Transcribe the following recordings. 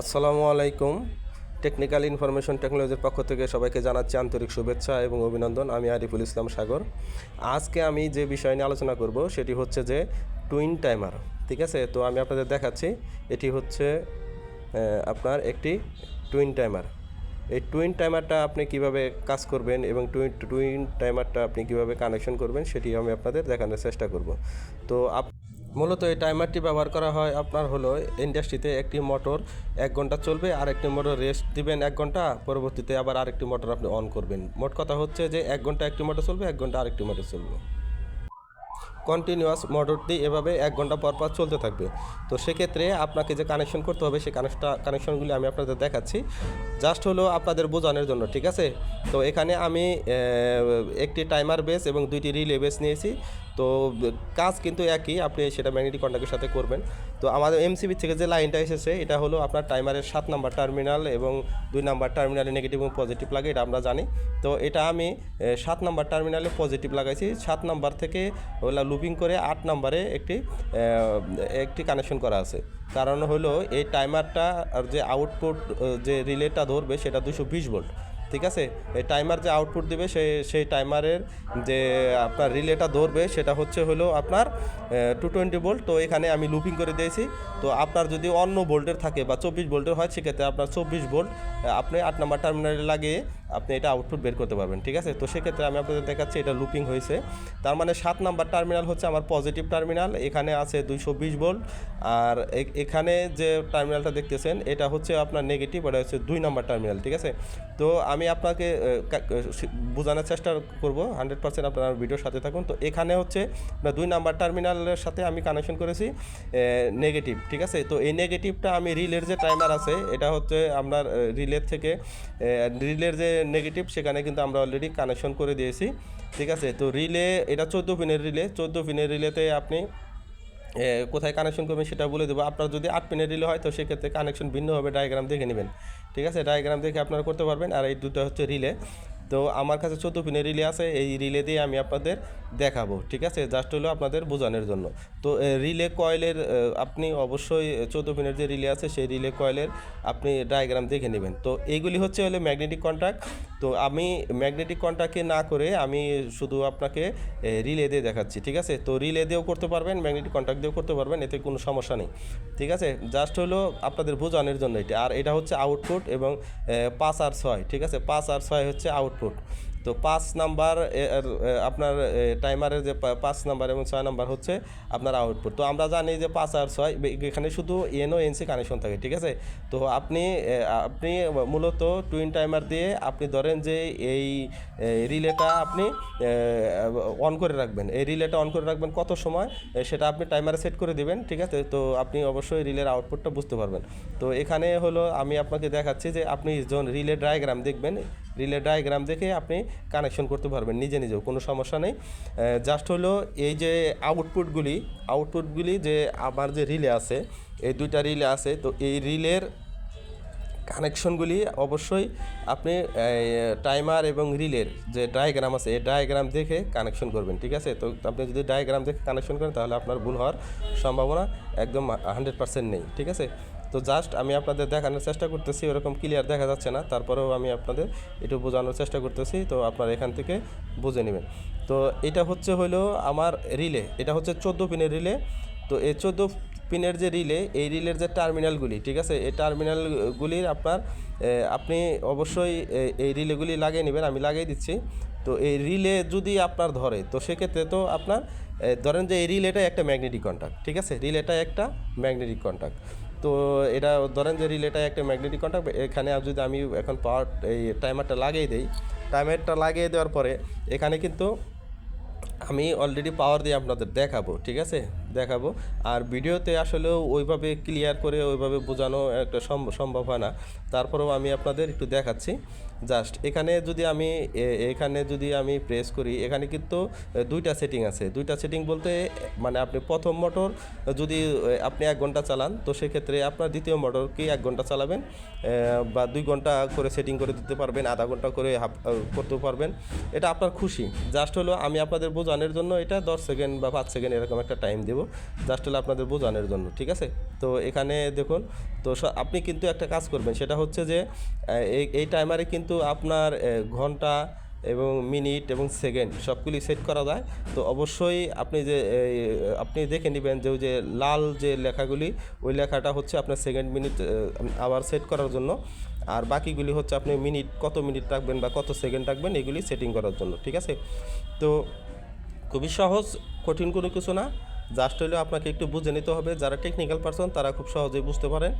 আসসালামু আলাইকুম। Technical information টেকনোলজির পক্ষ থেকে সবাইকে জানাচ্ছি আন্তরিক শুভেচ্ছা এবং অভিনন্দন। আমি আরিফুল ইসলাম সাগর। আজকে আমি যে বিষয় নিয়ে আলোচনা করব সেটি হচ্ছে যে টুইন টাইমার ঠিক আছে? তো আমি আপনাদের দেখাচ্ছি, এটি হচ্ছে আপনার একটি টুইন টাইমার এই টুইন টাইমারটা আপনি কীভাবে কাজ করবেন এবং টুইন টুইন টাইমারটা আপনি কীভাবে কানেকশন করবেন সেটি আমি আপনাদের দেখানোর চেষ্টা করব। তো আপ মূলত এই টাইমারটি ব্যবহার করা হয় আপনার হলো ইন্ডাস্ট্রিতে একটি মোটর, এক ঘণ্টা চলবে আর একটি মোটর রেস্ট দিবেন এক ঘণ্টা, পরবর্তীতে আবার আরেকটি মোটর আপনি অন করবেন। মোট কথা হচ্ছে যে এক ঘণ্টা একটি মোটর চলবে, এক ঘণ্টা আরেকটি মোটর চলবে। কন্টিনিউয়াস মোটরটি এভাবে এক ঘণ্টা পর পর চলতে থাকবে। তো সেক্ষেত্রে আপনাকে যে কানেকশন করতে হবে, সেই কানেকশনটা কানেকশনগুলি আমি আপনাদের দেখাচ্ছি। জাস্ট হলো আপনাদের বোঝানোর জন্য, ঠিক আছে? তো এখানে আমি একটি টাইমার বেস এবং দুইটি রিলে বেস নিয়েছি। তো, কাজ কিন্তু একই, আপনি সেটা ম্যাগনেটিক কন্ট্যাক্টের সাথে করবেন। তো আমাদের এমসিবি থেকে যে লাইনটা এসেছে, এটা হলো আপনার টাইমারের সাত নাম্বার টার্মিনাল এবং দুই নাম্বার টার্মিনালে নেগেটিভ এবং পজিটিভ লাগে, এটা আমরা জানি। তো এটা আমি সাত নাম্বার টার্মিনালে পজিটিভ লাগাইছি। সাত নাম্বার থেকে ওগুলা লুপিং করে আট নাম্বারে একটি একটি কানেকশন করা আছে। কারণ হলো, এই টাইমারটা আর যে আউটপুট যে রিলেটা ধরবে, সেটা দুশো বিশ ভোল্ট ঠিক আছে? এই টাইমার যে আউটপুট দেবে সেই সেই টাইমারের যে আপনার রিলেটা ধরবে, সেটা হচ্ছে হলো আপনার টু টোয়েন্টি ভোল্ট তো এখানে আমি লুপিং করে দিয়েছি। তো আপনার যদি অন্য ভোল্টের থাকে বা চব্বিশ ভোল্টের হয়, সেক্ষেত্রে আপনার চব্বিশ ভোল্ট আপনি আট নম্বর টার্মিনালে লাগিয়ে আপনি এটা আউটপুট বের করতে পারবেন, ঠিক আছে? তো সেক্ষেত্রে আমি আপনাদের দেখাচ্ছি, এটা লুপিং হয়েছে। তার মানে সাত নাম্বার টার্মিনাল হচ্ছে আমার পজিটিভ টার্মিনাল এখানে আছে দুইশো বিশ ভোল্ট আর এখানে যে টার্মিনালটা দেখতেছেন, এটা হচ্ছে আপনার নেগেটিভ এটা হচ্ছে দুই নাম্বার টার্মিনাল ঠিক আছে? তো আমি আপনাকে বোঝানোর চেষ্টা করব হান্ড্রেড পার্সেন্ট আপনার ভিডিওর সাথে থাকুন। তো এখানে হচ্ছে দুই নাম্বার টার্মিনালের সাথে আমি কানেকশন করেছি নেগেটিভ ঠিক আছে? তো এই নেগেটিভটা আমি রিলের যে টাইমার আছে, এটা হচ্ছে আপনার রিলের থেকে রিলের যে নেগেটিভ সেখানে কিন্তু আমরা অলরেডি কানেকশন করে দিয়েছি, ঠিক আছে? তো রিলে এটা চোদ্দ পিনের রিলে চোদ্দ পিনের রিলেতে আপনি কোথায় কানেকশন করবেন সেটা বলে দেবো। আপনার যদি আট পিনের রিলে হয়, তো সেক্ষেত্রে কানেকশন ভিন্ন হবে ডায়াগ্রাম দেখে নেবেন, ঠিক আছে? ডায়াগ্রাম দেখে আপনারা করতে পারবেন। আর এই দুটো হচ্ছে রিলে তো আমার কাছে চোদ্দ পিনের রিলে আছে, এই রিলে দিয়ে আমি আপনাদের দেখাবো, ঠিক আছে? জাস্ট হলো আপনাদের বোঝানোর জন্য। তো রিলে কয়েলের আপনি অবশ্যই চোদ্দ পিনের যে রিলে আছে, সেই রিলে কয়েলের আপনি ডায়াগ্রাম দেখে নেবেন। তো, এইগুলি হচ্ছে হলো ম্যাগনেটিক কন্ট্যাক্ট তো, আমি ম্যাগনেটিক কন্ট্যাক্টে না করে আমি শুধু আপনাকে রিলে দিয়ে দেখাচ্ছি, ঠিক আছে? তো, রিলে দিয়েও করতে পারবেন ম্যাগনেটিক কন্ট্যাক্ট দিয়েও করতে পারবেন, এতে কোনো সমস্যা নেই, ঠিক আছে? জাস্ট হলো আপনাদের বোঝানোর জন্য এটা। আর এটা হচ্ছে আউটপুট এবং পাঁচ আর ছয়, ঠিক আছে? পাঁচ আর ছয় হচ্ছে আউটপুট output. তো পাঁচ নাম্বার আপনার টাইমারের যে পাঁচ নাম্বার এবং ছয় নাম্বার হচ্ছে আপনার আউটপুট তো আমরা জানি যে পাঁচ আর ছয় এখানে শুধু এনও এনসি কানেকশন থাকে, ঠিক আছে? তো আপনি আপনি মূলত টুইন টাইমার দিয়ে আপনি ধরেন যে এই রিলেটা আপনি অন করে রাখবেন। এই রিলেটা অন করে রাখবেন কত সময়? সেটা আপনি টাইমারে সেট করে দিবেন, ঠিক আছে? তো আপনি অবশ্যই রিলের আউটপুটটা বুঝতে পারবেন। তো এখানে হলো আমি আপনাকে দেখাচ্ছি যে আপনি যখন রিলে ডায়াগ্রাম দেখবেন, রিলে ডায়াগ্রাম দেখে আপনি কানেকশন করতে পারবেন, নিজে নিজেও, কোনো সমস্যা নেই। জাস্ট হলো এই যে আউটপুটগুলি আউটপুটগুলি যে আমার যে রিলে আছে, এই দুইটা রিলে আছে, তো এই রিলের কানেকশনগুলি অবশ্যই আপনি টাইমার এবং রিলের যে ডায়াগ্রাম আছে, এই ডায়াগ্রাম দেখে কানেকশন করবেন, ঠিক আছে? তো আপনি যদি ডায়াগ্রাম দেখে কানেকশন করেন, তাহলে আপনার ভুল হওয়ার সম্ভাবনা একদম হান্ড্রেড পার্সেন্ট নেই, ঠিক আছে? তো জাস্ট আমি আপনাদের দেখানোর চেষ্টা করতেছি, ওরকম ক্লিয়ার দেখা যাচ্ছে না। তারপরেও আমি আপনাদের একটু বোঝানোর চেষ্টা করতেছি, তো আপনারা এখান থেকে বুঝে নেবেন। তো এটা হচ্ছে হলো আমার রিলে এটা হচ্ছে চোদ্দ পিনের রিলে তো এই চোদ্দ পিনের যে রিলে এই রিলের যে টার্মিনালগুলি ঠিক আছে? এই টার্মিনালগুলির আপনার আপনি অবশ্যই এই রিলেগুলি লাগিয়ে নেবেন, আমি লাগিয়ে দিচ্ছি। তো এই রিলে যদি আপনার ধরে, তো সেক্ষেত্রে তো আপনার ধরেন যে এই রিলেটা একটা ম্যাগনেটিক কন্ট্যাক্ট ঠিক আছে? রিলেটা একটা ম্যাগনেটিক কন্ট্যাক্ট তো এটা ধরেন যে রিলেটা একটা ম্যাগনেটিক কন্ট্যাক্ট এখানে যদি আমি এখন পাওয়ার এই টাইমারটা লাগিয়ে দিই টাইমারটা লাগিয়ে দেওয়ার পরে এখানে কিন্তু আমি অলরেডি পাওয়ার দিয়ে আপনাদের দেখাবো, ঠিক আছে? দেখাবো। আর ভিডিওতে আসলেও ওইভাবে ক্লিয়ার করে ওইভাবে বোঝানো একটা সম্ভ- সম্ভব হয় না। তারপরেও আমি আপনাদের একটু দেখাচ্ছি। জাস্ট এখানে যদি আমি এখানে যদি আমি প্রেস করি, এখানে কিন্তু দুইটা সেটিং আছে। দুইটা সেটিং বলতে মানে আপনি প্রথম মোটর যদি আপনি এক ঘণ্টা চালান, তো সেক্ষেত্রে আপনার দ্বিতীয় মোটরকে এক ঘণ্টা চালাবেন? বা দুই ঘণ্টা করে সেটিং করে দিতে পারবেন, আধা ঘণ্টা করে হাফ করতেও পারবেন। এটা আপনার খুশি। জাস্ট হলো আমি আপনাদের বোঝানোর জন্য এটা দশ সেকেন্ড বা পাঁচ সেকেন্ড এরকম একটা টাইম দেব। দেবো জাস্ট হলো আপনাদের বোঝানোর জন্য, ঠিক আছে? তো এখানে দেখুন, তো আপনি কিন্তু একটা কাজ করবেন, সেটা হচ্ছে যে এই টাইমারে কিন্তু আপনার ঘণ্টা এবং মিনিট এবং সেকেন্ড সবগুলি সেট করা যায়। তো অবশ্যই আপনি যে আপনি দেখে নেবেন যে, ওই যে লাল যে লেখাগুলি, ওই লেখাটা হচ্ছে আপনার সেকেন্ড মিনিট আবার সেট করার জন্য। আর বাকিগুলি হচ্ছে আপনি মিনিট কত মিনিট রাখবেন বা কত সেকেন্ড রাখবেন, এগুলি সেটিং করার জন্য, ঠিক আছে? তো খুবই সহজ, কঠিন কোনো কিছু না। জাস্ট হলেও আপনাকে একটু বুঝে নিতে হবে, যারা টেকনিক্যাল পারসন তারা খুব সহজেই বুঝতে পারেন।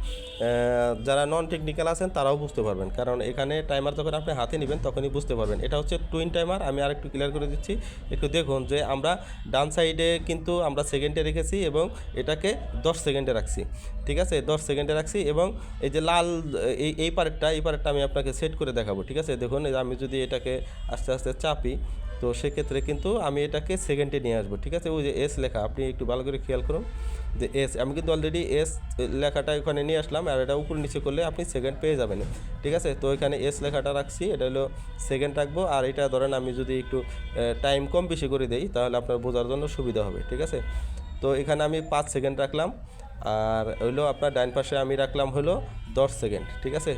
যারা নন টেকনিক্যাল আছেন তারাও বুঝতে পারবেন। কারণ এখানে টাইমার যখন আপনি হাতে নেবেন তখনই বুঝতে পারবেন। এটা হচ্ছে টুইন টাইমার আমি আরেকটু ক্লিয়ার করে দিচ্ছি। একটু দেখুন যে আমরা ডান সাইডে কিন্তু আমরা সেকেন্ডে রেখেছি এবং এটাকে দশ সেকেন্ডে রাখছি। ঠিক আছে? দশ সেকেন্ডে রাখছি এবং এই যে লাল, এই এই পারেরটা এই পারেরটা আমি আপনাকে সেট করে দেখাবো। ঠিক আছে? দেখুন আমি যদি এটাকে আস্তে আস্তে চাপি তো সেক্ষেত্রে কিন্তু আমি এটাকে সেকেন্ডে নিয়ে আসব, ঠিক আছে? ওই যে এস লেখা, আপনি একটু ভালো করে খেয়াল করুন যে এস আমি কিন্তু অলরেডি এস লেখাটা এখানে নিয়ে আসলাম আর এটা উপর নিচে করলে আপনি সেকেন্ড পেয়ে যাবেন, ঠিক আছে? তো এখানে এস লেখাটা রাখছি, এটা হলো সেকেন্ড রাখব আর এটা ধরেন আমি যদি একটু টাইম কম বেশি করে দেই, তাহলে আপনার বোঝার জন্য সুবিধা হবে, ঠিক আছে? তো এখানে আমি পাঁচ সেকেন্ড রাখলাম আর হইল আপনার ডাইন পাশে আমি রাখলাম হলো দশ সেকেন্ড ঠিক আছে?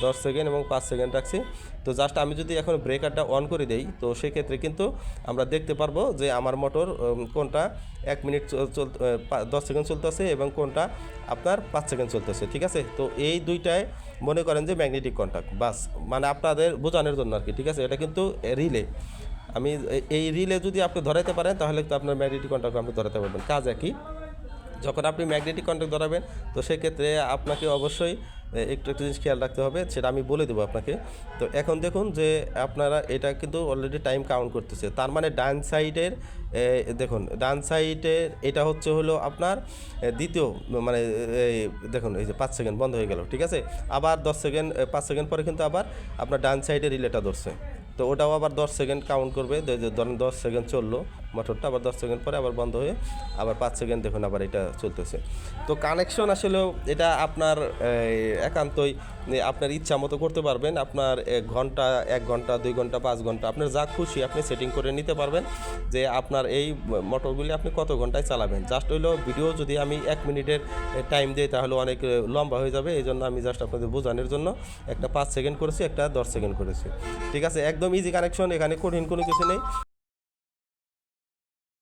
দশ সেকেন্ড এবং পাঁচ সেকেন্ড রাখছি। তো জাস্ট আমি যদি এখন ব্রেকারটা অন করে দেই, তো সেক্ষেত্রে কিন্তু আমরা দেখতে পারব যে আমার মোটর কোনটা এক মিনিট চল দশ সেকেন্ড চলতেছে এবং কোনটা আপনার পাঁচ সেকেন্ড চলতেছে, ঠিক আছে? তো এই দুইটায় মনে করেন যে ম্যাগনেটিক কন্ট্যাক্ট বাস। মানে আপনাদের বোঝানোর জন্য আর কি ঠিক আছে? এটা কিন্তু রিলে আমি এই- রিলে যদি আপনি ধরাতে পারেন, তাহলে তো আপনার ম্যাগনেটিক কন্ট্যাক্ট আপনি ধরাতে পারবেন। কাজ একই। যখন আপনি ম্যাগনেটিক কন্ট্যাক্ট ধরাবেন, তো সেক্ষেত্রে আপনাকে অবশ্যই একটু একটা জিনিস খেয়াল রাখতে হবে, সেটা আমি বলে দেবো আপনাকে। তো এখন দেখুন যে আপনারা, এটা কিন্তু অলরেডি টাইম কাউন্ট করতেছে। তার মানে ডান সাইডের দেখুন, ডান সাইডের এটা হচ্ছে হলো আপনার দ্বিতীয় মানে দেখুন, এই যে পাঁচ সেকেন্ড বন্ধ হয়ে গেল, ঠিক আছে? আবার দশ সেকেন্ড পাঁচ সেকেন্ড পরে কিন্তু আবার আপনার ডান সাইডে রিলেটা ধরছে। তো ওটাও আবার দশ সেকেন্ড কাউন্ট করবে ধরেন দশ সেকেন্ড চলল। মোটরটা আবার দশ সেকেন্ড পরে আবার বন্ধ হয়ে আবার পাঁচ সেকেন্ড দেখুন আবার এটা চলতেছে। তো কানেকশন আসলেও এটা আপনার একান্তই আপনার ইচ্ছা মতো করতে পারবেন। আপনার এক ঘণ্টা এক ঘণ্টা, দুই ঘণ্টা, পাঁচ ঘণ্টা, আপনার যা খুশি আপনি সেটিং করে নিতে পারবেন যে আপনার এই মোটরগুলি আপনি কত ঘন্টায় চালাবেন। জাস্ট হইল ভিডিও যদি আমি এক মিনিটের টাইম দিই তাহলে অনেক লম্বা হয়ে যাবে। এই জন্য আমি জাস্ট আপনাদের বোঝানোর জন্য একটা পাঁচ সেকেন্ড করেছি, একটা দশ সেকেন্ড করেছি। ঠিক আছে? একদম ইজি কানেকশন এখানে কঠিন কোনো কিছু নেই।